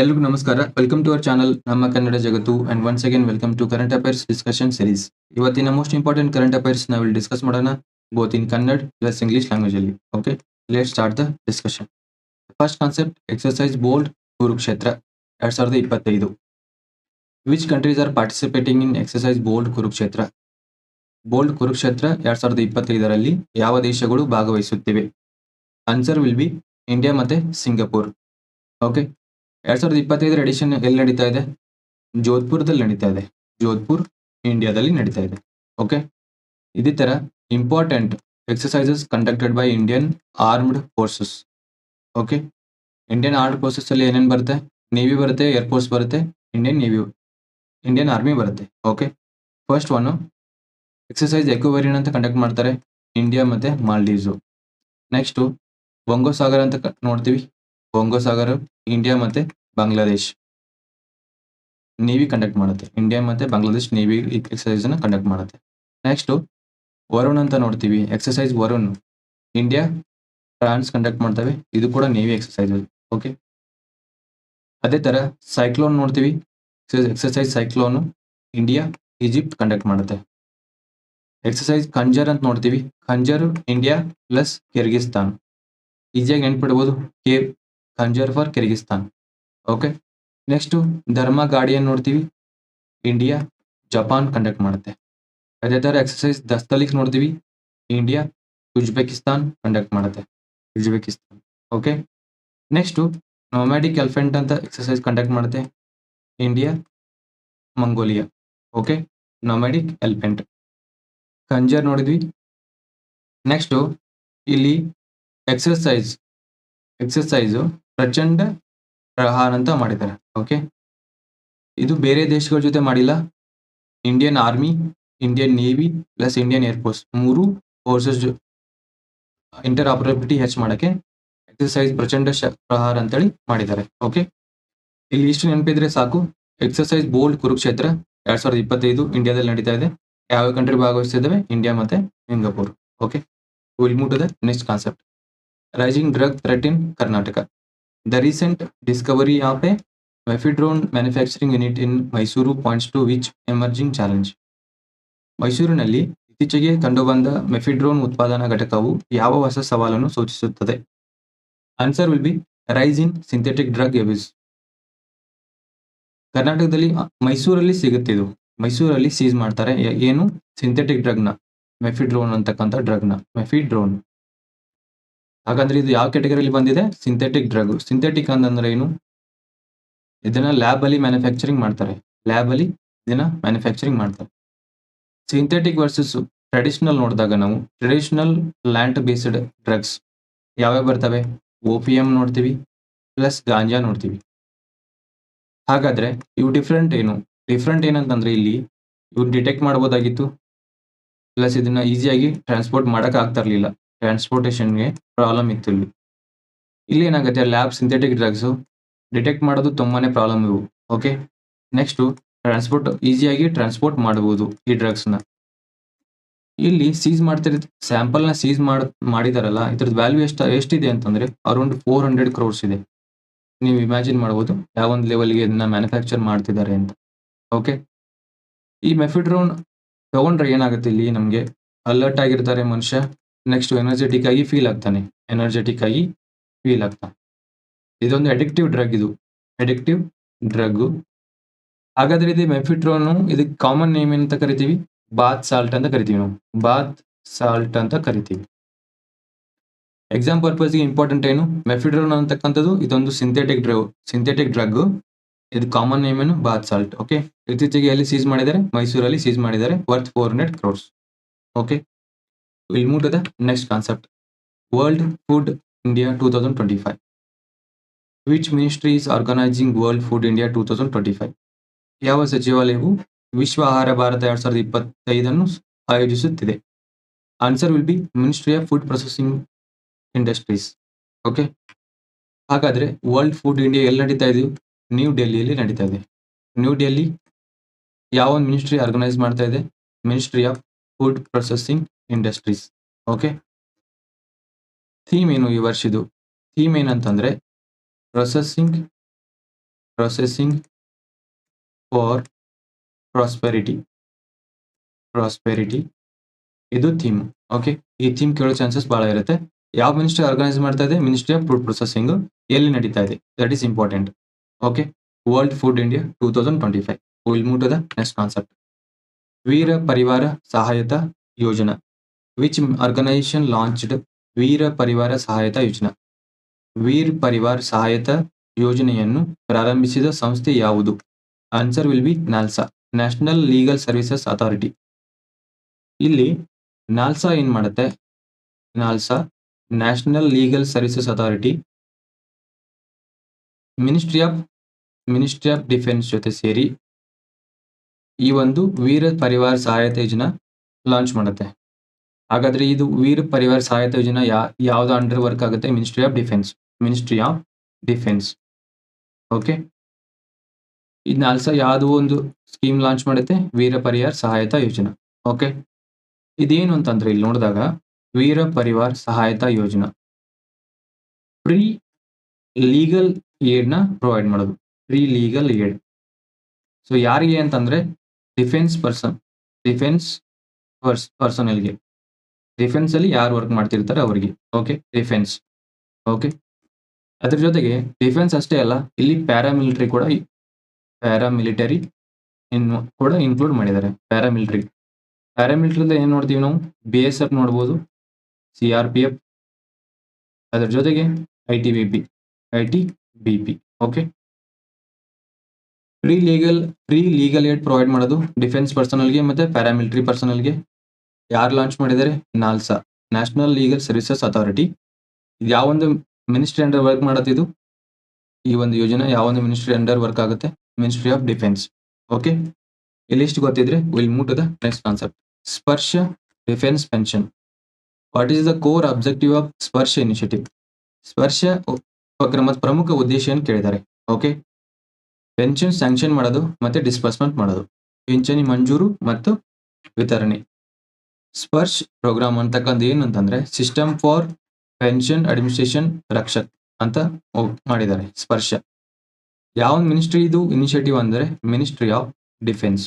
ಎಲ್ರಿಗೂ ನಮಸ್ಕಾರ. Welcome to our channel Namma Kannada Jagattu and once again welcome to current affairs discussion series ಇವತ್ತಿನ most important current affairs ನಾವು discuss ಮಾಡೋಣ both in Kannada plus English language ಅಲ್ಲಿ. Okay let start the discussion first concept exercise bold Kurukshetra ಎರಡ್ ಸಾವಿರದ ಇಪ್ಪತ್ತೈದು. Which countries are participating in exercise bold Kurukshetra bold Kurukshetra ಎರಡ್ ಸಾವಿರದ ಇಪ್ಪತ್ತೈದರಲ್ಲಿ ಯಾವ ದೇಶಗಳು ಭಾಗವಹಿಸುತ್ತಿವೆ? ಆನ್ಸರ್ ವಿಲ್ ಬಿ ಇಂಡಿಯಾ ಮತ್ತೆ ಸಿಂಗಪುರ್ ಓಕೆ ಎರಡ್ ಸಾವಿರದ ಇಪ್ಪತ್ತೈದರ ಎಡಿಷನ್ ಎಲ್ಲಿ ನಡೀತಾ ಇದೆ? ಜೋಧ್ಪುರದಲ್ಲಿ ನಡೀತಾ ಇದೆ. ಜೋಧ್ಪುರ್ ಇಂಡಿಯಾದಲ್ಲಿ ನಡೀತಾ ಇದೆ. ಓಕೆ ಇದೇ ತರ important exercises conducted by Indian armed forces okay Indian armed forces ಅಲ್ಲಿ ಏನೇನು ಬರುತ್ತೆ? ನೇವಿ ಬರುತ್ತೆ ಏರ್ಫೋರ್ಸ್ ಬರುತ್ತೆ ಇಂಡಿಯನ್ ನೇವಿ ಇಂಡಿಯನ್ ಆರ್ಮಿ ಬರುತ್ತೆ. Okay first one exercise Ekuverin ಅಂತ ಕಂಡಕ್ಟ್ ಮಾಡ್ತಾರೆ. ಇಂಡಿಯಾ ಮತ್ತೆ ಮಾಲ್ಡೀವ್ಸು ನೆಕ್ಸ್ಟು ಬಂಗೋ ಸಾಗರ್ ಅಂತ ನೋಡ್ತೀವಿ. ಬಂಗೋ ಸಾಗರ್ ಇಂಡಿಯಾ ಮತ್ತೆ ಬಾಂಗ್ಲಾದೇಶ್ ನೇವಿ ಕಂಡಕ್ಟ್ ಮಾಡುತ್ತೆ. ಇಂಡಿಯಾ ಮತ್ತೆ ಬಾಂಗ್ಲಾದೇಶ್ ನೇವಿ ಎಕ್ಸಸೈಸ್ ಅನ್ನ ಕಂಡಕ್ಟ್ ಮಾಡುತ್ತೆ. ನೆಕ್ಸ್ಟ್ ವರುಣ್ ಅಂತ ನೋಡ್ತೀವಿ. Exercise Varun India France conduct ಮಾಡ್ತವೆ. ಇದು ಕೂಡ ನೇವಿ ಎಕ್ಸಸೈಸ್ ಓಕೆ ಅದೇ ತರ ಸೈಕ್ಲೋನ್ ನೋಡ್ತೀವಿ. Exercise cyclone India Egypt conduct ಮಾಡುತ್ತೆ. ಎಕ್ಸಸೈಸ್ ಖಂಜರ್ ಅಂತ ನೋಡ್ತೀವಿ. ಖಂಜರ್ ಇಂಡಿಯಾ ಪ್ಲಸ್ ಕಿರ್ಗಿಸ್ತಾನ್ ಈಸಿಯಾಗಿ ನೆನ್ಪಿಡ್ಬೋದು. K Khanjar for Kyrgyzstan okay next Dharma ಗಾಡಿಯನ್ನು ನೋಡ್ತೀವಿ. ಇಂಡಿಯಾ ಜಪಾನ್ ಕಂಡಕ್ಟ್ ಮಾಡುತ್ತೆ. ಅದೇ ಥರ ಎಕ್ಸಸೈಸ್ ದಸ್ತಲಿಕ್ ನೋಡ್ತೀವಿ. ಇಂಡಿಯಾ ಉಜ್ಬೆಕಿಸ್ತಾನ್ ಕಂಡಕ್ಟ್ ಮಾಡುತ್ತೆ. Uzbekistan okay next Nomadic Elephant ಅಂತ ಎಕ್ಸಸೈಸ್ ಕಂಡಕ್ಟ್ ಮಾಡುತ್ತೆ. India Mongolia okay Nomadic Elephant Khanjar ನೋಡಿದ್ವಿ. ನೆಕ್ಸ್ಟು ಇಲ್ಲಿ ಎಕ್ಸರ್ಸೈಸ್ ಎಕ್ಸರ್ಸೈಸು ಪ್ರಚಂಡ ಪ್ರಹಾರ ಅಂತ ಮಾಡಿದ್ದಾರೆ. ಓಕೆ ಇದು ಬೇರೆ ದೇಶಗಳ ಜೊತೆ ಮಾಡಿಲ್ಲ. Indian army Indian navy plus Indian air force ಮೂರು ಫೋರ್ಸಸ್ ಇಂಟರ್ ಆಪರೇಬಿಲಿಟಿ ಹೆಚ್ಚು ಮಾಡೋಕ್ಕೆ ಎಕ್ಸರ್ಸೈಸ್ ಪ್ರಚಂಡ ಶ- ಪ್ರಹಾರ ಅಂತೇಳಿ ಮಾಡಿದ್ದಾರೆ. ಓಕೆ ಇಲ್ಲಿ ಇಷ್ಟು ನೆನಪಿದ್ರೆ ಸಾಕು. ಎಕ್ಸರ್ಸೈಸ್ ಬೋಲ್ಡ್ ಕುರುಕ್ಷೇತ್ರ ಎರಡ್ ಸಾವಿರದ ಇಪ್ಪತ್ತೈದು ಇಂಡಿಯಾದಲ್ಲಿ ನಡೀತಾ ಇದೆ. ಯಾವ ಕಂಟ್ರಿ ಭಾಗವಹಿಸ್ತಿದ್ದಾವೆ? ಇಂಡಿಯಾ ಮತ್ತೆ Singapore okay will move the next concept rising drug threat in Karnataka The recent discovery of a Methadone manufacturing unit in Mysuru points to which emerging challenge ಮೈಸೂರಿನಲ್ಲಿ ಇತ್ತೀಚೆಗೆ ಕಂಡುಬಂದ ಮೆಫಿಡ್ರೋನ್ ಉತ್ಪಾದನಾ ಘಟಕವು ಯಾವ ಹೊಸ ಸವಾಲನ್ನು ಸೂಚಿಸುತ್ತದೆ? Answer will be rise in synthetic drug abuse ಕರ್ನಾಟಕದಲ್ಲಿ ಮೈಸೂರಲ್ಲಿ ಸಿಗುತ್ತೆ ಇದು. ಮೈಸೂರಲ್ಲಿ ಸೀಸ್ ಮಾಡ್ತಾರೆ. ಏನು? ಸಿಂಥೆಟಿಕ್ ಡ್ರಗ್ನ ಮೆಫಿಡ್ರೋನ್ ಅಂತಕ್ಕಂಥ ಡ್ರಗ್ನ ಮೆಫಿಡ್ರೋನ್ ಹಾಗಾದ್ರೆ ಇದು ಯಾವ ಕ್ಯಾಟಗರಿಯಲ್ಲಿ ಬಂದಿದೆ? ಸಿಂಥೆಟಿಕ್ ಡ್ರಗ್ ಸಿಂಥೆಟಿಕ್ ಅಂತಂದ್ರೆ ಏನು? ಇದನ್ನ ಲ್ಯಾಬ್ ಅಲ್ಲಿ ಮ್ಯಾನುಫ್ಯಾಕ್ಚರಿಂಗ್ ಮಾಡ್ತಾರೆ. ಲ್ಯಾಬ್ ಅಲ್ಲಿ ಇದನ್ನ ಮ್ಯಾನುಫ್ಯಾಕ್ಚರಿಂಗ್ ಮಾಡ್ತಾರೆ. ಸಿಂಥೆಟಿಕ್ ವರ್ಸಸ್ ಟ್ರೆಡಿಷನಲ್ ನೋಡಿದಾಗ ನಾವು ಟ್ರೆಡಿಷನಲ್ ಲ್ಯಾಂಡ್ ಬೇಸ್ಡ್ ಡ್ರಗ್ಸ್ ಯಾವ್ಯಾವ ಬರ್ತವೆ? ಒ ಪಿ ಎಂ ನೋಡ್ತೀವಿ ಪ್ಲಸ್ ಗಾಂಜಾ ನೋಡ್ತೀವಿ. ಹಾಗಾದ್ರೆ ಇವು ಡಿಫ್ರೆಂಟ್ ಏನು? ಡಿಫ್ರೆಂಟ್ ಏನಂತಂದ್ರೆ ಇಲ್ಲಿ ಇವ್ರು ಡಿಟೆಕ್ಟ್ ಮಾಡ್ಬೋದಾಗಿತ್ತು ಪ್ಲಸ್ ಇದನ್ನ ಈಸಿಯಾಗಿ ಟ್ರಾನ್ಸ್ಪೋರ್ಟ್ ಮಾಡಕ್ ಆಗ್ತಾ ಟ್ರಾನ್ಸ್ಪೋರ್ಟೇಷನ್ಗೆ ಪ್ರಾಬ್ಲಮ್ ಇತ್ತು ಇಲ್ಲಿ. ಇಲ್ಲಿ ಏನಾಗುತ್ತೆ ಲ್ಯಾಬ್ ಸಿಂಥೆಟಿಕ್ ಡ್ರಗ್ಸ್ ಡಿಟೆಕ್ಟ್ ಮಾಡೋದು ತುಂಬಾನೇ ಪ್ರಾಬ್ಲಮ್ ಇವು ಓಕೆ ನೆಕ್ಸ್ಟ್ ಟ್ರಾನ್ಸ್ಪೋರ್ಟ್ ಈಸಿಯಾಗಿ ಟ್ರಾನ್ಸ್ಪೋರ್ಟ್ ಮಾಡಬಹುದು ಈ ಡ್ರಗ್ಸ್ನ. ಇಲ್ಲಿ ಸೀಸ್ ಮಾಡ್ತಿರೋ ಸ್ಯಾಂಪಲ್ನ ಸೀಸ್ ಮಾಡ್, ಮಾಡಿದಾರಲ್ಲ, ಇದ್ರದ್ದು ವ್ಯಾಲ್ಯೂ ಎಷ್ಟು, ಎಷ್ಟಿದೆ ಅಂತಂದ್ರೆ ಅರೌಂಡ್ ಫೋರ್ ಹಂಡ್ರೆಡ್ ಕ್ರೋರ್ಸ್ ಇದೆ. ನೀವು ಇಮ್ಯಾಜಿನ್ ಮಾಡ್ಬೋದು, ಯಾವ ಒಂದು ಲೆವೆಲ್ಗೆ ಇದನ್ನ ಮ್ಯಾನುಫ್ಯಾಕ್ಚರ್ ಮಾಡ್ತಿದ್ದಾರೆ ಅಂತ ಓಕೆ ಈ ಮೆಫಿಡ್ರೋನ್ ತಗೊಂಡ್ರೆ ಏನಾಗುತ್ತೆ ಇಲ್ಲಿ ನಮಗೆ? ಅಲರ್ಟ್ ಆಗಿರ್ತಾರೆ ಮನುಷ್ಯ ನೆಕ್ಸ್ಟ್ ಎನರ್ಜೆಟಿಕ್ ಆಗಿ ಫೀಲ್ ಆಗ್ತಾನೆ. ಎನರ್ಜೆಟಿಕ್ ಆಗಿ ಫೀಲ್ ಆಗ್ತಾನೆ. ಇದೊಂದು ಅಡಿಕ್ಟಿವ್ ಡ್ರಗ್ ಇದು. ಅಡಿಕ್ಟಿವ್ ಡ್ರಗ್ ಹಾಗಾದ್ರೆ ಇದು ಮೆಫಿಟ್ರೋನು ಇದಕ್ಕೆ ಕಾಮನ್ ನೇಮ್ ಏನಂತ ಕರಿತೀವಿ? ಬಾತ್ ಸಾಲ್ಟ್ ಅಂತ ಕರಿತೀವಿ ನಾವು. ಬಾತ್ ಸಾಲ್ಟ್ ಅಂತ ಕರಿತೀವಿ. ಎಕ್ಸಾಮ್ ಪರ್ಪಸ್ಗೆ ಇಂಪಾರ್ಟೆಂಟ್ ಏನು? ಮೆಫಿಡ್ರೋನ್ ಅಂತಕ್ಕಂಥದ್ದು ಇದೊಂದು ಸಿಂಥೆಟಿಕ್ ಡ್ರಗ್ ಸಿಂಥೆಟಿಕ್ ಡ್ರಗ್ ಇದು ಕಾಮನ್ ನೇಮ್ ಏನು? ಬಾತ್ ಸಾಲ್ಟ್ ಓಕೆ ಇತ್ತೀಚೆಗೆ ಎಲ್ಲಿ ಸೀಸ್ ಮಾಡಿದ್ದಾರೆ? ಮೈಸೂರಲ್ಲಿ ಸೀಸ್ ಮಾಡಿದ್ದಾರೆ. Worth four hundred crores okay will move to the next concept World Food India two thousand twenty five which World Food twenty five ಯಾವ ಸಚಿವಾಲಯವು ವಿಶ್ವ ಆಹಾರ ಭಾರತ ಎರಡ್ ಸಾವಿರದ ಇಪ್ಪತ್ತೈದನ್ನು ಆಯೋಜಿಸುತ್ತಿದೆ? Answer will be ministry of food processing industries okay ಹಾಗಾದ್ರೆ World food India ಎಲ್ಲಿ ನಡೀತಾ ಇದೆಯೋ ನ್ಯೂ ಡೆಲ್ಲಿಯಲ್ಲಿ ನಡೀತಾ ಇದೆ. ನ್ಯೂ ಡೆಲ್ಲಿ ಯಾವ ಮಿನಿಸ್ಟ್ರಿ ಆರ್ಗನೈಸ್ ಮಾಡ್ತಾ ಇದೆ? Ministry of food processing industries okay theme ಏನು ಈ ವರ್ಷದ್ದು ಥೀಮ್ ಏನಂತಂದರೆ processing processing for prosperity prosperity ಇದು ಥೀಮ್ ಓಕೆ ಈ ಥೀಮ್ ಕೇಳೋ ಚಾನ್ಸಸ್ ಭಾಳ ಇರುತ್ತೆ. ಯಾವ ಮಿನಿಸ್ಟ್ರಿ ಆರ್ಗನೈಸ್ ಮಾಡ್ತಾ ಇದೆ? ಮಿನಿಸ್ಟ್ರಿ ಆಫ್ ಫುಡ್ ಪ್ರೊಸೆಸಿಂಗ್ ಎಲ್ಲಿ ನಡೀತಾ ಇದೆ? That is important okay World Food India two thousand twenty five will move to the next concept Veer Parivar Sahayata Yojana. Which organisation launched ವೀರ ಪರಿವಾರ ಸಹಾಯತ ಯೋಜನಾ ವೀರ್ ಪರಿವಾರ್ ಸಹಾಯತ ಯೋಜನೆಯನ್ನು ಪ್ರಾರಂಭಿಸಿದ ಸಂಸ್ಥೆ ಯಾವುದು? Answer will be NALSA national legal services authority ಇಲ್ಲಿ ನಾಲ್ಸಾ ಏನ್ ಮಾಡುತ್ತೆ? NALSA national legal services authority ministry of ministry of defence ಜೊತೆ ಸೇರಿ ಈ ಒಂದು ವೀರ ಪರಿವಾರ ಸಹಾಯತ ಯೋಜನಾ ಲಾಂಚ್ ಮಾಡುತ್ತೆ. ಹಾಗಾದ್ರೆ ಇದು ವೀರ ಪರಿವಾರ ಸಹಾಯತ ಯೋಜನಾ ಯಾ, ಯಾವ್ದು ಅಂಡರ್ ವರ್ಕ್ ಆಗುತ್ತೆ? Ministry of defence ministry of defence okay ಇದನ್ನ ಆಲ್ಸೋ ಯಾವ್ದು ಒಂದು ಸ್ಕೀಮ್ ಲಾಂಚ್ ಮಾಡುತ್ತೆ? ವೀರ ಪರಿವಾರ ಸಹಾಯತ ಯೋಜನಾ. ಓಕೆ ಇದೇನು ಅಂತಂದ್ರೆ ಇಲ್ಲಿ ನೋಡಿದಾಗ ವೀರ ಪರಿವಾರ ಸಹಾಯತ ಯೋಜನಾ. ಪ್ರೀ ಲೀಗಲ್ನ ಪ್ರೊವೈಡ್ ಮಾಡೋದು. ಪ್ರೀ ಲೀಗಲ್ ಏಡ್ ಸೊ ಯಾರಿಗೆ ಅಂತಂದ್ರೆ ಡಿಫೆನ್ಸ್ ಪರ್ಸನ್ ಡಿಫೆನ್ಸ್ ಪರ್ಸ್ ಪರ್ಸನಲ್ಗೆ ಡಿಫೆನ್ಸ್ ಅಲ್ಲಿ ಯಾರು ವರ್ಕ್ ಮಾಡ್ತಿರ್ತಾರೆ ಅವರಿಗೆ. ಓಕೆ ಡಿಫೆನ್ಸ್ ಓಕೆ ಅದ್ರ ಜೊತೆಗೆ ಡಿಫೆನ್ಸ್ ಅಷ್ಟೇ ಅಲ್ಲ, ಇಲ್ಲಿ ಪ್ಯಾರಾಮಿಲಿಟರಿ ಕೂಡ ಪ್ಯಾರಾಮಿಲಿಟರಿ ಇನ್ ಕೂಡ ಇನ್ಕ್ಲೂಡ್ ಮಾಡಿದ್ದಾರೆ ಪ್ಯಾರಾಮಿಲಿಟರಿ ಪ್ಯಾರಾಮಿಲಿಟರಿ ಏನ್ ನೋಡ್ತೀವಿ ನಾವು? ಬಿ ಎಸ್ ಎಫ್ ನೋಡ್ಬೋದು ಸಿ ಆರ್ ಪಿ ಎಫ್ ಅದ್ರ ಜೊತೆಗೆ I T B P I T B P okay free legal free legal aid provide ಮಾಡೋದು ಡಿಫೆನ್ಸ್ ಪರ್ಸನಲ್ಗೆ ಮತ್ತೆ ಪ್ಯಾರಾಮಿಲಿಟರಿ ಪರ್ಸನಲ್ಗೆ ಯಾರು ಲಾಂಚ್ ಮಾಡಿದ್ದಾರೆ? NALSA. National legal services authority ಇದು ಯಾವೊಂದು ಮಿನಿಸ್ಟ್ರಿ ಅಂಡರ್ ವರ್ಕ್ ಮಾಡತ್ತಿದು ಈ ಒಂದು ಯೋಜನೆ ಯಾವೊಂದು ಮಿನಿಸ್ಟ್ರಿ ಅಂಡರ್ ವರ್ಕ್ ಆಗುತ್ತೆ? ಮಿನಿಸ್ಟ್ರಿ ಆಫ್ ಡಿಫೆನ್ಸ್ ಓಕೆ ಇಲ್ಲಿ ಇಷ್ಟು ಗೊತ್ತಿದ್ರೆ will move to the next concept Sparsh defence pension what is the core objective of Sparsh initiative Sparsh ಉಪಕ್ರಮದ ಪ್ರಮುಖ ಉದ್ದೇಶ ಏನು ಕೇಳಿದ್ದಾರೆ? ಓಕೆ ಪೆನ್ಷನ್ ಸ್ಯಾಂಕ್ಷನ್ ಮಾಡೋದು ಮತ್ತೆ ಡಿಸ್ಬರ್ಸ್ಮೆಂಟ್ ಮಾಡೋದು. ಪಿಂಚಣಿ ಮಂಜೂರು ಮತ್ತು ವಿತರಣೆ. ಸ್ಪರ್ಶ್ ಪ್ರೋಗ್ರಾಮ್ ಅಂತಕ್ಕಂದು ಏನು ಅಂತಂದ್ರೆ system for pension administration Rakshak ಅಂತ ಮಾಡಿದ್ದಾರೆ, ಸ್ಪರ್ಶ. ಯಾವ ಮಿನಿಸ್ಟ್ರಿ ಇದು? ಇನಿಷಿಯೇಟಿವ್ ಅಂದ್ರೆ ministry of defence.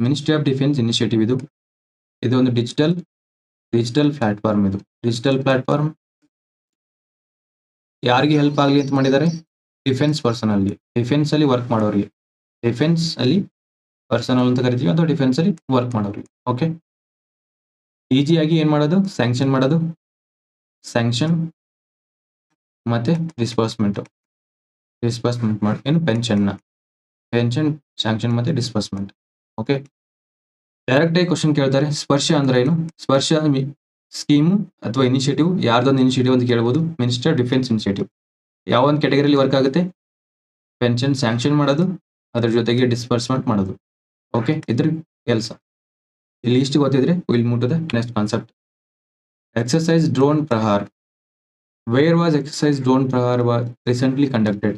Ministry of defence initiative ಇದು. ಇದು ಒಂದು ಡಿಜಿಟಲ್ ಡಿಜಿಟಲ್ ಪ್ಲಾಟ್ಫಾರ್ಮ್ ಇದು. ಡಿಜಿಟಲ್ ಪ್ಲಾಟ್ಫಾರ್ಮ್ ಯಾರಿಗೆ ಹೆಲ್ಪ್ ಆಗಲಿ ಅಂತ ಮಾಡಿದ್ದಾರೆ? ಡಿಫೆನ್ಸ್ ಪರ್ಸನಲ್ಲಿ ಡಿಫೆನ್ಸ್ ಅಲ್ಲಿ ವರ್ಕ್ ಮಾಡೋರಿಗೆ. ಡಿಫೆನ್ಸ್ ಅಲ್ಲಿ ಪರ್ಸನಲ್ ಅಂತ ಕರಿತೀವಿ ಅಥವಾ ಡಿಫೆನ್ಸ್ ಅಲ್ಲಿ ವರ್ಕ್ ಮಾಡೋರಿಗೆ. ಓಕೆ? ಈಸಿಯಾಗಿ ಏನ್ ಮಾಡೋದು? ಸ್ಯಾಂಕ್ಷನ್ ಮಾಡೋದು. ಸ್ಯಾಂಕ್ಷನ್ ಮತ್ತೆ ಡಿಸ್ಬರ್ಸ್ಮೆಂಟ್ ಡಿಸ್ಬರ್ಸ್ಮೆಂಟ್ ಮಾಡಿ, ಏನು? ಪೆನ್ಷನ್ನ ಪೆನ್ಷನ್ ಸ್ಯಾಂಕ್ಷನ್ ಮತ್ತೆ ಡಿಸ್ಬರ್ಸ್ಮೆಂಟ್ ಓಕೆ ಡೈರೆಕ್ಟ್ ಆಗಿ ಕ್ವಶನ್ ಕೇಳ್ತಾರೆ. ಸ್ಪರ್ಶ ಅಂದ್ರೆ ಏನು? ಸ್ಪರ್ಶ ಸ್ಕೀಮ್ ಅಥವಾ ಇನಿಷಿಯೇಟಿವ್ ಯಾರ್ದೊಂದು ಇನಿಷಿಯೇಟಿವ್ ಅಂತ ಕೇಳ್ಬೋದು. ಮಿನಿಸ್ಟರ್ ಡಿಫೆನ್ಸ್ ಇನಿಷಿಯೇಟಿವ್ ಯಾವ ಒಂದು ಕ್ಯಾಟಗರಿಲಿ ವರ್ಕ್ ಆಗುತ್ತೆ? ಪೆನ್ಷನ್ ಸ್ಯಾಂಕ್ಷನ್ ಮಾಡೋದು. ಅದ್ರ ಜೊತೆಗೆ ಡಿಸ್ಬರ್ಸ್ಮೆಂಟ್ ಮಾಡೋದು. ಓಕೆ ಇದ್ರ ಕೆಲಸ. ಇಲ್ಲಿ ಇಷ್ಟು ಗೊತ್ತಿದ್ರೆ? Will move to the next concept exercise drone Prahar. Where was exercise drone Prahar recently conducted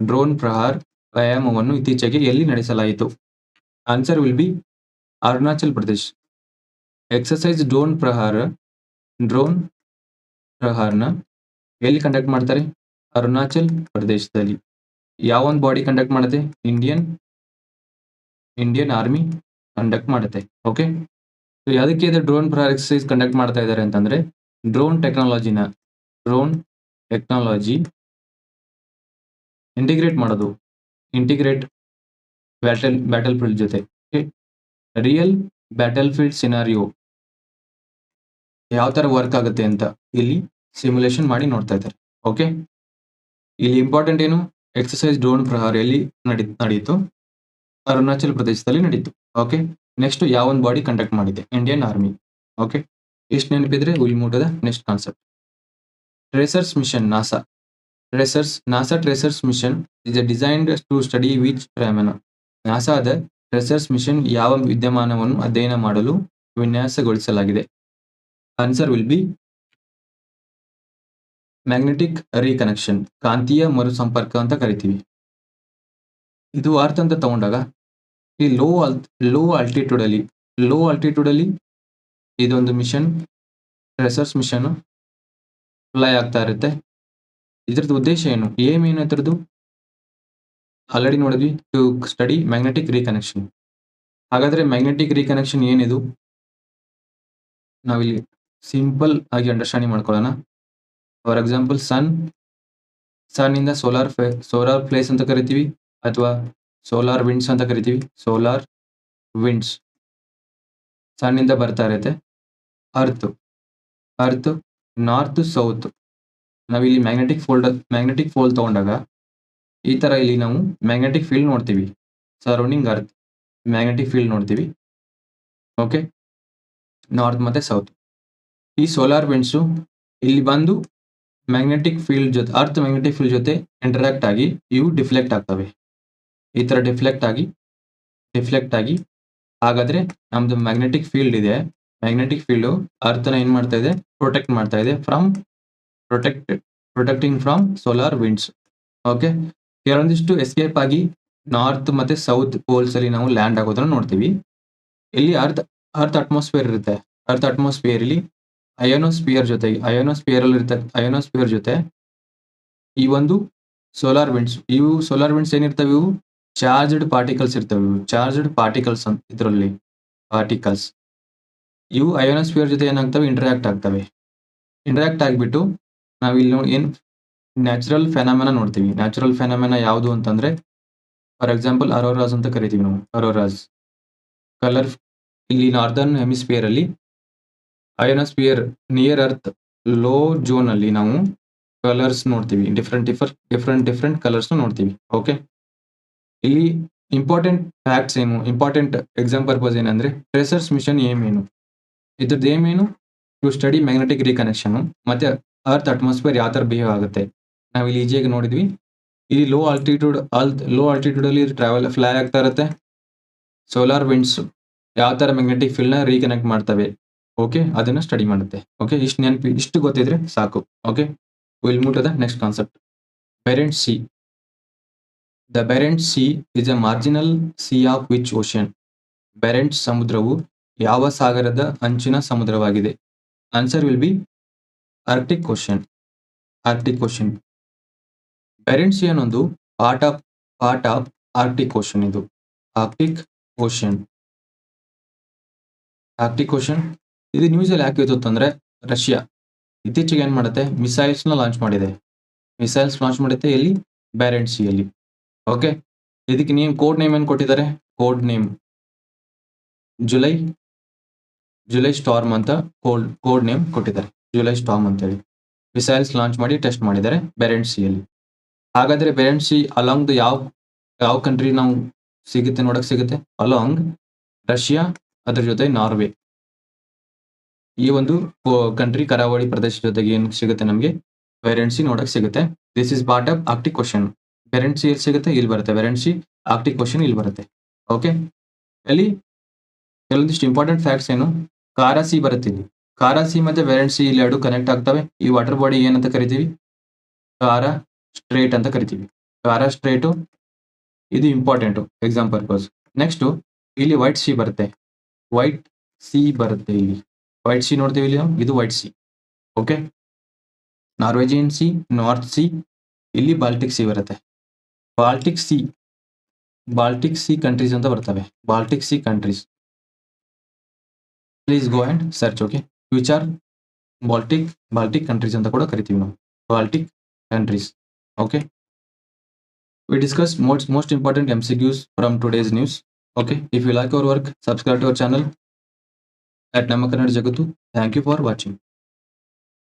drone Prahar ವ್ಯಾಯಾಮವನ್ನು ಇತ್ತೀಚೆಗೆ ಎಲ್ಲಿ ನಡೆಸಲಾಯಿತು? Answer will be Arunachal Pradesh exercise drone Prahar drone ಪ್ರಹಾರ್ನ ಎಲ್ಲಿ ಕಂಡಕ್ಟ್ ಮಾಡ್ತಾರೆ? ಅರುಣಾಚಲ್ ಪ್ರದೇಶದಲ್ಲಿ ಯಾವೊಂದು ಬಾಡಿ ಕಂಡಕ್ಟ್ ಮಾಡುತ್ತೆ? ಇಂಡಿಯನ್ ಇಂಡಿಯನ್ ಆರ್ಮಿ ಕಂಡಕ್ಟ್ ಮಾಡುತ್ತೆ ಓಕೆ ಸೊ ಯಾವುದಕ್ಕೆ ಇದು ಡ್ರೋನ್ ಪ್ರಾಕ್ಸೈಸ್ ಕಂಡಕ್ಟ್ ಮಾಡ್ತಾ ಇದ್ದಾರೆ ಅಂತಂದ್ರೆ ಡ್ರೋನ್ ಟೆಕ್ನಾಲಜಿನ ಡ್ರೋನ್ ಟೆಕ್ನಾಲಜಿ ಇಂಟಿಗ್ರೇಟ್ ಮಾಡೋದು ಇಂಟಿಗ್ರೇಟ್ ಬ್ಯಾಟಲ್ ಬ್ಯಾಟಲ್ ಫೀಲ್ಡ್ ಜೊತೆ ರಿಯಲ್ ಬ್ಯಾಟಲ್ ಫೀಲ್ಡ್ ಸಿನಾರಿಯೋ ಯಾವ ತರ ವರ್ಕ್ ಆಗುತ್ತೆ ಅಂತ ಇಲ್ಲಿ ಸಿಮ್ಯುಲೇಷನ್ ಮಾಡಿ ನೋಡ್ತಾ ಇದ್ದಾರೆ ಓಕೆ ಇಲ್ಲಿ ಇಂಪಾರ್ಟೆಂಟ್ ಏನು? ಎಕ್ಸಸೈಸ್ ಡ್ರೋನ್ ಪ್ರಹಾರ ಎಲ್ಲಿ ನಡಿ, ನಡೆಯಿತು. ಅರುಣಾಚಲ್ ಪ್ರದೇಶದಲ್ಲಿ ನಡೀತು. ಓಕೆ ನೆಕ್ಸ್ಟ್ ಯಾವ ಒಂದು ಬಾಡಿ ಕಂಡಕ್ಟ್ ಮಾಡಿದೆ? ಇಂಡಿಯನ್ ಆರ್ಮಿ ಓಕೆ ಇಷ್ಟು ನೆನಪಿದ್ರೆ will next concept TRACERS mission NASA TRACERS NASA TRACERS mission is designed to study which ಪ್ರಯಮನ ನಾಸಾದ ಟ್ರೇಸರ್ಸ್ ಮಿಷನ್ ಯಾವ ವಿದ್ಯಮಾನವನ್ನು ಅಧ್ಯಯನ ಮಾಡಲು ವಿನ್ಯಾಸಗೊಳಿಸಲಾಗಿದೆ? Answer will be magnetic reconnection ಕಾಂತೀಯ ಮರುಸಂಪರ್ಕ ಅಂತ ಕರಿತೀವಿ. ಇದು ಅರ್ಥ ಅಂತ ತಗೊಂಡಾಗ ಈ ಲೋ ಅಲ್ ಲೋ ಆಲ್ಟಿಟ್ಯೂಡ್ ಅಲ್ಲಿ ಲೋ ಆಲ್ಟಿಟ್ಯೂಡ್ ಅಲ್ಲಿ ಇದೊಂದು ಮಿಷನ್ ರೆಸರ್ಚ್ ಮಿಷನ್ ಫ್ಲೈ ಆಗ್ತಾ ಇರುತ್ತೆ. ಇದ್ರದ್ದು ಉದ್ದೇಶ ಏನು? ಏಮ್ ಏನು ಇದ್ರದ್ದು? ಆಲ್ರೆಡಿ ನೋಡಿದ್ವಿ ಟು ಸ್ಟಡಿ ಮ್ಯಾಗ್ನೆಟಿಕ್ ರೀಕನೆಕ್ಷನ್ ಹಾಗಾದ್ರೆ ಮ್ಯಾಗ್ನೆಟಿಕ್ ರೀಕನೆಕ್ಷನ್ ಏನಿದು? ನಾವಿಲ್ಲಿ ಸಿಂಪಲ್ ಆಗಿ ಅಂಡರ್ಸ್ಟ್ಯಾಂಡಿಂಗ್ ಮಾಡ್ಕೊಳ್ಳೋಣ. ಫಾರ್ ಎಕ್ಸಾಂಪಲ್ ಸನ್ ಇಂದ ಸೋಲಾರ್ ಸೋಲಾರ್ ಪ್ಲೇಸ್ ಅಂತ ಕರಿತೀವಿ, ಅಥವಾ ಸೋಲಾರ್ ವಿಂಡ್ಸ್ ಅಂತ ಕರಿತೀವಿ. ಸೋಲಾರ್ ವಿಂಡ್ಸ್ ಸನ್ ಇಂದ ಬರ್ತಾ ಇರುತ್ತೆ. ಅರ್ತ್ ಅರ್ತ್ ನಾರ್ತ್ ಸೌತ್ ನಾವಿಲ್ಲಿ ಮ್ಯಾಗ್ನೆಟಿಕ್ ಫೋಲ್ಡ್ ಮ್ಯಾಗ್ನೆಟಿಕ್ ಫೋಲ್ ತಗೊಂಡಾಗ ಈ ತರ ಇಲ್ಲಿ ನಾವು ಮ್ಯಾಗ್ನೆಟಿಕ್ ಫೀಲ್ಡ್ ನೋಡ್ತೀವಿ. ಸರೌಂಡಿಂಗ್ ಅರ್ತ್ ಮ್ಯಾಗ್ನೆಟಿಕ್ ಫೀಲ್ಡ್ ನೋಡ್ತೀವಿ. ಓಕೆ ನಾರ್ತ್ ಮತ್ತೆ ಸೌತ್ ಈ ಸೋಲಾರ್ ವಿಂಡ್ಸು ಇಲ್ಲಿ ಬಂದು ಮ್ಯಾಗ್ನೆಟಿಕ್ ಫೀಲ್ಡ್ ಜೊತೆ ಅರ್ತ್ ಮ್ಯಾಗ್ನೆಟಿಕ್ ಫೀಲ್ಡ್ ಜೊತೆ ಇಂಟರಾಕ್ಟ್ ಆಗಿ ಇವು ಡಿಫ್ಲೆಕ್ಟ್ ಆಗ್ತವೆ. ಈ ತರ ಡಿಫ್ಲೆಕ್ಟ್ ಆಗಿ ಡಿಫ್ಲೆಕ್ಟ್ ಆಗಿ ಹಾಗಾದ್ರೆ ನಮ್ದು ಮ್ಯಾಗ್ನೆಟಿಕ್ ಫೀಲ್ಡ್ ಇದೆ. ಮ್ಯಾಗ್ನೆಟಿಕ್ ಫೀಲ್ಡ್ ಅರ್ಥನ ಏನ್ ಮಾಡ್ತಾ ಇದೆ? ಪ್ರೊಟೆಕ್ಟ್ ಮಾಡ್ತಾ ಇದೆ from protect protecting from solar winds okay ಕೆಲವೊಂದಿಷ್ಟು ಎಸ್ಕೇಪ್ ಆಗಿ ನಾರ್ತ್ ಮತ್ತೆ ಸೌತ್ ಪೋಲ್ಸ್ ಅಲ್ಲಿ ನಾವು ಲ್ಯಾಂಡ್ ಆಗೋದನ್ನ ನೋಡ್ತೀವಿ. ಇಲ್ಲಿ ಅರ್ತ್ ಅರ್ತ್ ಅಟ್ಮಾಸ್ಫಿಯರ್ ಇರುತ್ತೆ. ಅರ್ತ್ ಇಲ್ಲಿ ಅಯೋನೋಸ್ಫಿಯರ್ ಜೊತೆಗೆ ಅಯೋನೋಸ್ಫಿಯರ್ ಅಲ್ಲಿ ಇರುತ್ತೆ ಅಯೋನೋಸ್ಫಿಯರ್ ಜೊತೆ ಈ ಒಂದು ಸೋಲಾರ್ ವಿಂಡ್ಸ್ ಇವು ಸೋಲಾರ್ ವಿಂಡ್ಸ್ ಏನಿರ್ತವೆ ಇವು? ಚಾರ್ಜ್ಡ್ ಪಾರ್ಟಿಕಲ್ಸ್ ಇರ್ತವೆ. ಚಾರ್ಜ್ಡ್ ಪಾರ್ಟಿಕಲ್ಸ್ ಅಂತ ಇದರಲ್ಲಿ ಪಾರ್ಟಿಕಲ್ಸ್. ಇವು ಅಯೋನೋಸ್ಫಿಯರ್ ಜೊತೆ ಏನಾಗ್ತವೆ? ಇಂಟರಾಕ್ಟ್ ಆಗ್ತವೆ. ಇಂಟರಾಕ್ಟ್ ಆಗಿಬಿಟ್ಟು ನಾವು ಇಲ್ಲಿ ಏನು ನ್ಯಾಚುರಲ್ ಫೆನಾಮೆನ ನೋಡ್ತೀವಿ. ನ್ಯಾಚುರಲ್ ಫೆನಾಮೆನ ಯಾವುದು ಅಂತಂದ್ರೆ ಫಾರ್ ಎಕ್ಸಾಂಪಲ್ ಅರೋರಾಸ್ ಅಂತ ಕರಿತೀವಿ ನಾವು. ಅರೋರಾಸ್ ಕಲರ್ ಇಲ್ಲಿ ನಾರ್ದರ್ನ್ ಹೆಮಿಸ್ಫಿಯರಲ್ಲಿ ಅಯೋನೋಸ್ಫಿಯರ್ ನಿಯರ್ ಅರ್ತ್ ಲೋ ಜೋನಲ್ಲಿ ನಾವು ಕಲರ್ಸ್ ನೋಡ್ತೀವಿ. Different differ different different colours ನೋಡ್ತೀವಿ. ಓಕೆ ಇಲ್ಲಿ ಇಂಪಾರ್ಟೆಂಟ್ ಫ್ಯಾಕ್ಟ್ಸ್ ಏನು? ಇಂಪಾರ್ಟೆಂಟ್ ಎಕ್ಸಾಮ್ ಪರ್ಪಸ್ ಏನಂದ್ರೆ ಟ್ರೆಸರ್ಸ್ ಮಿಷನ್ ಏಮ್ ಏನು? ಇದ್ರದ್ದು ಏಮ್ ಏನು? ಟು ಸ್ಟಡಿ ಮ್ಯಾಗ್ನೆಟಿಕ್ ರೀಕನೆಕ್ಷನ್ ಮತ್ತೆ ಅರ್ತ್ ಅಟ್ಮಾಸ್ಫಿಯರ್ ಯಾವ ತರ ಬಿಹೇವ್ ಆಗುತ್ತೆ? ನಾವು ಇಲ್ಲಿ ಈಜಿಯಾಗಿ ನೋಡಿದ್ವಿ. ಇಲ್ಲಿ ಲೋ ಆಲ್ಟಿಟ್ಯೂಡ್ ಅಲ್ ಲೋ ಆಲ್ಟಿಟ್ಯೂಡ್ ಅಲ್ಲಿ ಟ್ರಾವೆಲ್ ಫ್ಲೈ ಆಗ್ತಾ ಇರುತ್ತೆ. ಸೋಲಾರ್ ವಿಂಡ್ಸ್ ಯಾವ ತರ ಮ್ಯಾಗ್ನೆಟಿಕ್ ಫೀಲ್ಡ್ನ ರೀಕನೆಕ್ಟ್ ಮಾಡ್ತವೆ. ಓಕೆ ಅದನ್ನ ಸ್ಟಡಿ ಮಾಡುತ್ತೆ. ಓಕೆ ಇಷ್ಟು ನೆನಪಿ, ಇಷ್ಟು ಗೊತ್ತಿದ್ರೆ ಸಾಕು. Okay will moot the next concept Barents Sea the Barents Sea is a marginal sea of which ocean Barents ಸಮುದ್ರವು ಯಾವ ಸಾಗರದ ಅಂಚಿನ ಸಮುದ್ರವಾಗಿದೆ? Answer will be Arctic Ocean Arctic Ocean Barents Sea ಅನ್ನೊಂದು part of part of Arctic ocean ಇದು. Arctic ocean Arctic ocean ಇದು news ಅಲ್ಲಿ ಯಾಕೆ ಇತ್ತು ಅಂದ್ರೆ ರಷ್ಯಾ ಇತ್ತೀಚೆಗೆ ಏನ್ ಮಾಡುತ್ತೆ? ಮಿಸೈಲ್ಸ್ನ ಲಾಂಚ್ ಮಾಡಿದೆ. ಮಿಸೈಲ್ಸ್ ಲಾಂಚ್ ಮಾಡುತ್ತೆ ಎಲ್ಲಿ? ಬ್ಯಾರೆಂಟ್ ಸಿ ಅಲ್ಲಿ. ಓಕೆ ಇದಕ್ಕೆ ನೇಮ್ ಕೋಡ್ ನೇಮ್ ಏನು ಕೊಟ್ಟಿದ್ದಾರೆ? Code name July July Storm ಅಂತ ಕೋಡ್ ಕೋಡ್ ನೇಮ್ ಕೊಟ್ಟಿದ್ದಾರೆ. ಜುಲೈ ಸ್ಟಾರ್ಮ್ ಅಂತ ಹೇಳಿ ಮಿಸೈಲ್ಸ್ ಲಾಂಚ್ ಮಾಡಿ ಟೆಸ್ಟ್ ಮಾಡಿದ್ದಾರೆ ಬೆರೆಂಟ್ ಸಿಯಲ್ಲಿ ಹಾಗಾದ್ರೆ ಬೆರೆಂಟ್ ಸಿ ಅಲಾಂಗ್ ದ ಯಾವ ಯಾವ ಕಂಟ್ರಿ ನಾವು ಸಿಗುತ್ತೆ ನೋಡಕ್ ಸಿಗುತ್ತೆ? ಅಲಾಂಗ್ ರಷ್ಯಾ ಅದ್ರ ಜೊತೆ ನಾರ್ವೆ ಈ ಒಂದು ಕಂಟ್ರಿ ಕರಾವಳಿ ಪ್ರದೇಶ ಜೊತೆಗೆ ಏನು ಸಿಗುತ್ತೆ ನಮಗೆ? ವೆರೆನ್ಸಿ ನೋಡಕ್ ಸಿಗುತ್ತೆ. This is part of Arctic question Barents Sea ಎಲ್ಲಿ ಸಿಗುತ್ತೆ? ಇಲ್ಲಿ ಬರುತ್ತೆ. ವೆರೆನ್ಸಿ ಆರ್ಟಿಕ್ ಕ್ವಶನ್ ಇಲ್ಲಿ ಬರುತ್ತೆ. ಓಕೆ ಅಲ್ಲಿ ಕೆಲವೊಂದಿಷ್ಟು ಇಂಪಾರ್ಟೆಂಟ್ ಫ್ಯಾಕ್ಟ್ಸ್ ಏನು? ಕಾರಾಸಿ ಬರುತ್ತೆ ಇಲ್ಲಿ. ಕಾರಾಸಿ ಮತ್ತೆ ವೆರೆನ್ಸಿ ಇಲ್ಲಿ ಎರಡು ಕನೆಕ್ಟ್ ಆಗ್ತವೆ. ಈ ವಾಟರ್ ಬಾಡಿ ಏನಂತ ಕರಿತೀವಿ? ಕಾರಾ ಸ್ಟ್ರೇಟ್ ಅಂತ ಕರಿತೀವಿ. ಕಾರಾ ಸ್ಟ್ರೇಟು ಇದು ಇಂಪಾರ್ಟೆಂಟು ಎಕ್ಸಾಮ್ ಪರ್ಪಸ್ ನೆಕ್ಸ್ಟು ಇಲ್ಲಿ ವೈಟ್ ಸಿ ಬರುತ್ತೆ. ವೈಟ್ ಸಿ ಬರುತ್ತೆ ಇಲ್ಲಿ. ವೈಟ್ ಸಿ ನೋಡ್ತೀವಿ ಇಲ್ಲಿ ಇದು White Sea okay Norwegian Sea North Sea ಇಲ್ಲಿ ಬಾಲ್ಟಿಕ್ ಸಿ ಬರುತ್ತೆ. Baltic sea Baltic sea countries ಅಂತ ಬರ್ತವೆ Baltic sea countries please go and search okay future Baltic Baltic countries ಅಂತ ಕೂಡ ಕರಿತೀವಿ ನಾವು Baltic countries okay we discussed most most important mcqs from today's news okay if you like our work subscribe to our channel at namakannada jagatu thank you for watching